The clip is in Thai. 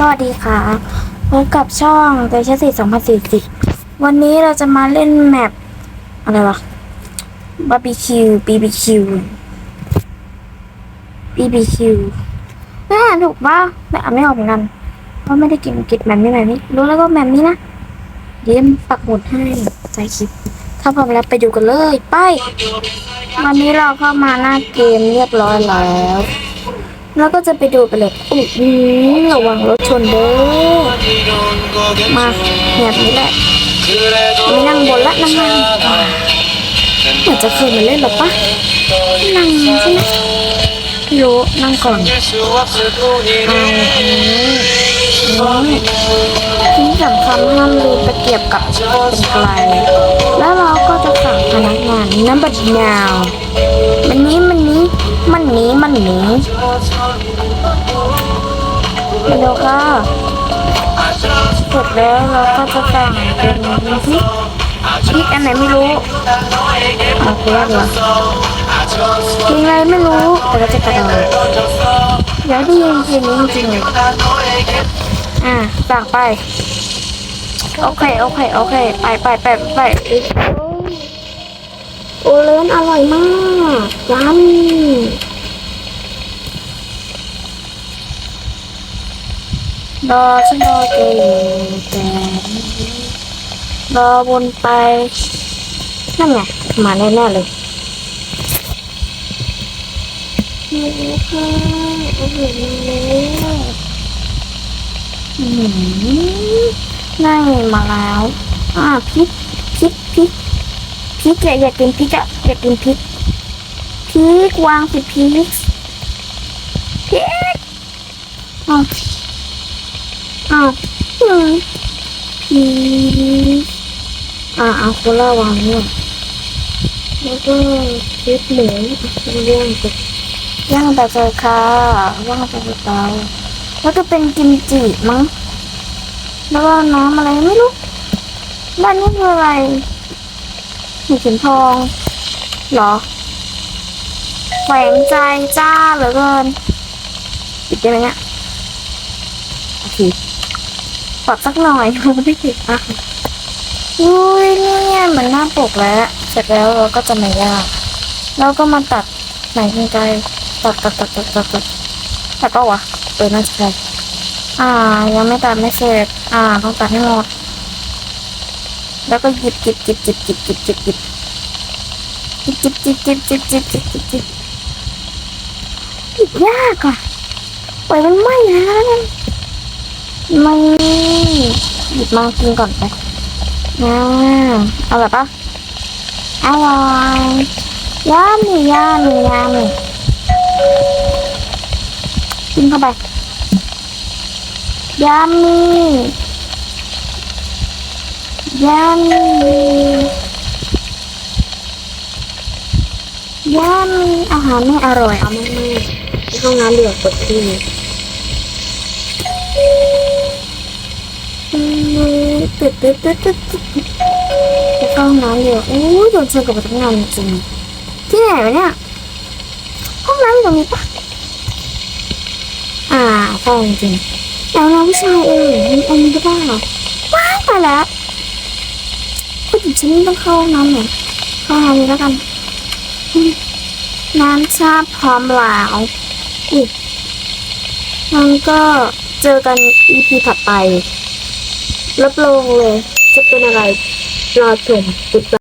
สวัสดีค่ะ พบกับช่องเตชสิ2040วันนี้เราจะมาเล่นแมปอะไรวะบาร์บีคิวบีบีคิวบีบีคิวน่าถูกป่ะแต่อ่านไม่ออกเหมือนกัน เพราะไม่ได้กินกินแบบนี้แบบนี้ รู้แล้วก็แบบนี้นะ เดี๋ยวปักหมุดให้ใจคลิปถ้าพร้อมแล้วไปดูกันเลย ไป วันนี้เราเข้ามาหน้าเกมเรียบร้อยแล้ว แล้วก็จะไปดูไปเลยอุ๊ยระวังรถชนเด้อ มาแบบนี้แหละไม่นั่งบนละนั่งนั่งเหมือนจะเคยมาเล่นหรอปะนั่งใช่ไหมไม่รู้นั่งก่อนเอาอันนี้นี่ที่สำคัญห้ามลืมตะเกียบกับเป็นไกล แล้วเราก็จะสั่งพนักงานน้ำบัดนาว มันหนี มันหนี้มาดูค่ะเสร็จแล้วเราก็จะสั่งเป็นพริกพริกอันไหนไม่รู้เอาเรียกเหรอพริกอะไรไม่รู้แต่ก็จะกระโดดอยากได้ยินเพลงนี้จริงๆเลยอะสั่งไป โอเค โอเค โอเค ไปไปไปไปโอเลนอร่อยมากยัน รอฉันรอแกอยู่แต่รอวนไปนั่นไงมาแน่ๆเลยนี่ค่ะโอ้โหมาแล้วอืมนั่งมาแล้วอ่าพริกพริกพริกพริกอยากอยากกินพริกอะอยากกินพริกพริกวางสิพริกพริกอ้าวอ้าวอืมพริกอ่าเอาโคล่าวางเนี่ยแล้วก็พริกหมูย่างไปย่างแบบเลยค่ะย่างแบบเตาแล้วก็เป็นกิมจิมั้งแล้วก็น้ำอะไรไม่รู้ด้านนี้คืออะไรหมูเข็มทองเหรอแหวงใจจ้าเหลือเกินปิดได้ไหมเนี่ยโอเค ปรับสักหน่อยไม่ได้ปิดอะอุ้ยเนี่ยเหมือนหน้าปกแล้ว เสร็จแล้วเราก็จะไม่ยากแล้วก็มาตัดไหนกันไกลตัดตัดตัดตัดตัดตัดตัดก็วะเออน่าจะใช่อ่า ยังไม่ตัดไม่เสร็จ อ่า ต้องตัดให้หมด แล้วก็หยิบหยิบหยิบหยิบหยิบหยิบหยิบหยิบหยิบหยิบหยิบหยิบหยิบหยิบหยิบหยิบหยิบหยิบยากอะปล่อยมันไหม้นะไม่ หยิบมากินก่อนไปอ่าเอาแบบปะอร่อยย่ามีย่ามีย่ามีกินเข้าไปยามียามียามีอาหารไม่อร่อยเอามากๆในห้องน้ำเดือดกดที่ ตึ๊ดตึ๊ดตึ๊ดตึ๊ดตึ๊ดไปเข้าห้องน้ำเดือดโอ้ยโดนเชิญกับพนักงานจริงที่ไหนวะเนี่ยห้องน้ำอยู่ตรงนี้ปะอ่าเข้าจริงแล้วน้องผู้ชายเองมีอันนี้ก็ได้เหรอว้ายตายแล้วผู้หญิงฉันต้องเข้าห้องน้ำหน่อยเข้าห้องน้ำนี้แล้วกันน้ำชาพร้อมแล้วอุ๊ยงั้นก็เจอกัน EP ถัดไป รับรองเลย จะเป็นอะไรรอชมติดตาม